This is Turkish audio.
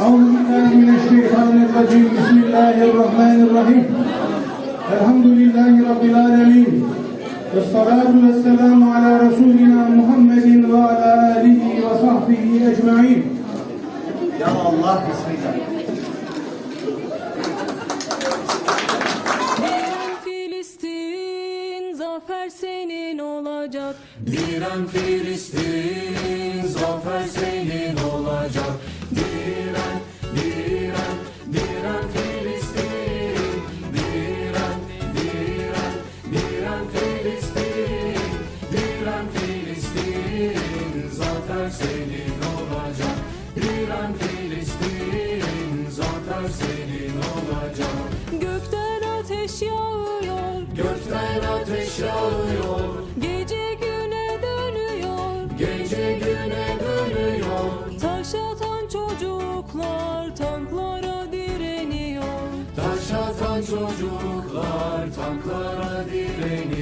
أعوذ بالله من الشيطان الرجيم بسم الله الرحمن الرحيم الحمد لله رب العالمين والصلاة والسلام على رسولنا محمد وعلى آله وصحبه أجمعين Ya Allah Bismillah. Diren Filistin zafer senin olacak. Diren Filistin, zafer senin senin olacak. Gökten ateş yağıyor. Gökten ateş yağıyor, Gece güne dönüyor. gece güne dönüyor. Taş atan çocuklar tanklara direniyor. Taş atan çocuklar tanklara direniyor.